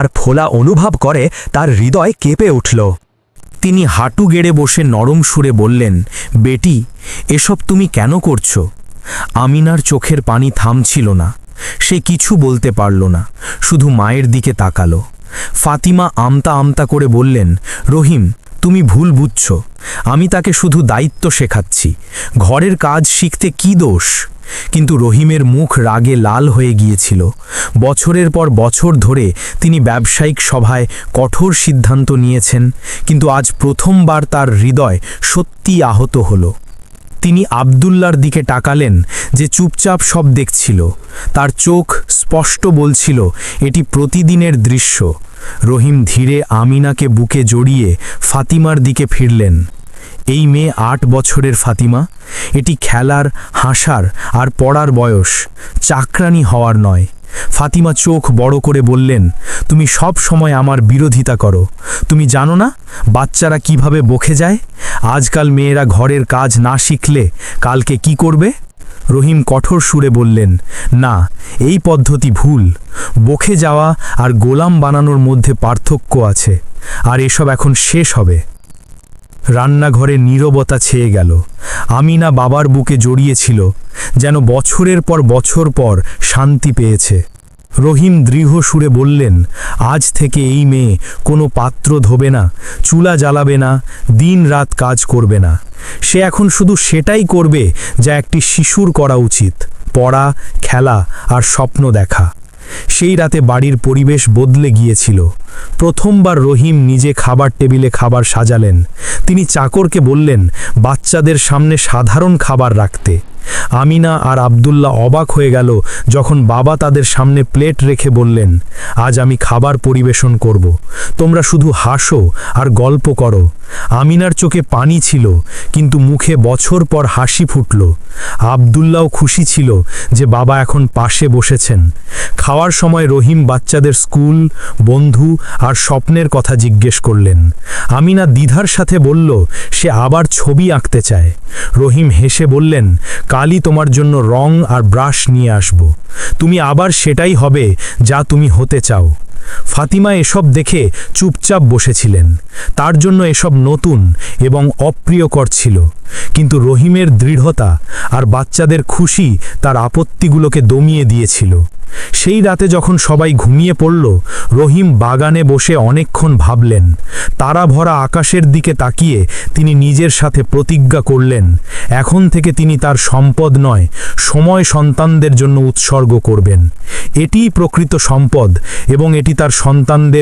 আর ফোলা অনুভব করে, তার হৃদয় কেঁপে উঠল। তিনি হাঁটু গেড়ে বসে নরম সুরে বললেন, বেটি, এসব তুমি কেন করছ? আমিনার চোখের পানি থামছিল না। সে কিছু বলতে পারল না, শুধু মায়ের দিকে তাকালো। ফাতিমা আমতা আমতা করে বললেন, রহিম, তুমি ভুল বুঝছ। আমি তাকে শুধু দায়িত্ব শেখাচ্ছি। ঘরের কাজ শিখতে কি দোষ? কিন্তু রহিমের মুখ রাগে লাল হয়ে গিয়েছিল। বছরের পর বছর ধরে তিনি ব্যবসায়িক সভায় কঠোর সিদ্ধান্ত নিয়েছেন, কিন্তু আজ প্রথমবার তার হৃদয় সত্যি আহত হলো। তিনি আবদুল্লার দিকে টাকালেন যে চুপচাপ সব দেখছিল। তার চোখ স্পষ্ট বলছিল, এটি প্রতিদিনের দৃশ্য। রহিম ধীরে আমিনাকে বুকে জড়িয়ে ফাতিমার দিকে ফিরলেন। এই মেয়ে আট বছরের ফাতিমা। এটি খেলার, হাসার আর পড়ার বয়স। চাকরানি হওয়ার নয়। ফাতিমা চোখ বড় করে বললেন, তুমি সব সময় আমার বিরোধিতা করো। তুমি জানো না বাচ্চারা কীভাবে বকে যায়? আজকাল মেয়েরা ঘরের কাজ না শিখলে কালকে কি করবে? রহিম কঠোর সুরে বললেন, না, এই পদ্ধতি ভুল। বকে যাওয়া আর গোলাম বানানোর মধ্যে পার্থক্য আছে। আর এসব এখন শেষ হবে। রান্নাঘরে নীরবতা ছেয়ে গেল। আমিনা বাবার বুকে জড়িয়েছিল, যেন বছরের পর বছর পর শান্তি পেয়েছে। রহিম দৃঢ় সুরে বললেন, আজ থেকে এই মেয়ে কোনো পাত্র ধোবে না, চুলা জ্বালাবে না, দিন রাত কাজ করবে না। সে এখন শুধু সেটাই করবে যা একটি শিশুর করা উচিত, পড়া, খেলা আর স্বপ্ন দেখা। সেই রাতে বাড়ির পরিবেশ বদলে গিয়েছিল। প্রথমবার রহিম নিজে খাবার টেবিলে খাবার সাজালেন। তিনি চাকরকে বললেন, বাচ্চাদের সামনে সাধারণ খাবার রাখতে। আমিনা আর আবদুল্লাহ অবাক হয়ে গেল যখন বাবা তাদের সামনে প্লেট রেখে বললেন, আজ আমি খাবার পরিবেশন করব। তোমরা শুধু হাসো আর গল্প করো। আমিনার চোখে পানি ছিল, কিন্তু মুখে বছর পর হাসি ফুটল। আবদুল্লাও খুশি ছিল যে বাবা এখন পাশে বসেছেন। খাওয়ার সময় রহিম বাচ্চাদের স্কুল, বন্ধু আর স্বপ্নের কথা জিজ্ঞেস করলেন। আমিনা দ্বিধার সাথে বলল, সে আবার ছবি আঁকতে চায়। রহিম হেসে বললেন, কালই তোমার জন্য রং আর ব্রাশ নিয়ে আসব। তুমি আবার সেটাই হবে যা তুমি হতে চাও। ফাতিমা এসব দেখে চুপচাপ বসেছিলেন। তার জন্য এসব নতুন এবং অপ্রিয়কর ছিল। কিন্তু রহিমের দৃঢ়তা আর বাচ্চাদের খুশি তার আপত্তিগুলোকে দমিয়ে দিয়েছিল। সেই রাতে যখন সবাই ঘুমিয়ে পড়ল, রহিম বাগানে বসে অনেকক্ষণ ভাবলেন। তারা ভরা আকাশের দিকে তাকিয়ে তিনি নিজের সাথে প্রতিজ্ঞা করলেন, এখন থেকে তিনি তার সম্পদ নয়, সময় সন্তানদের জন্য উৎসর্গ করবেন। এটিই প্রকৃত সম্পদ এবং এটি তার সন্তানদের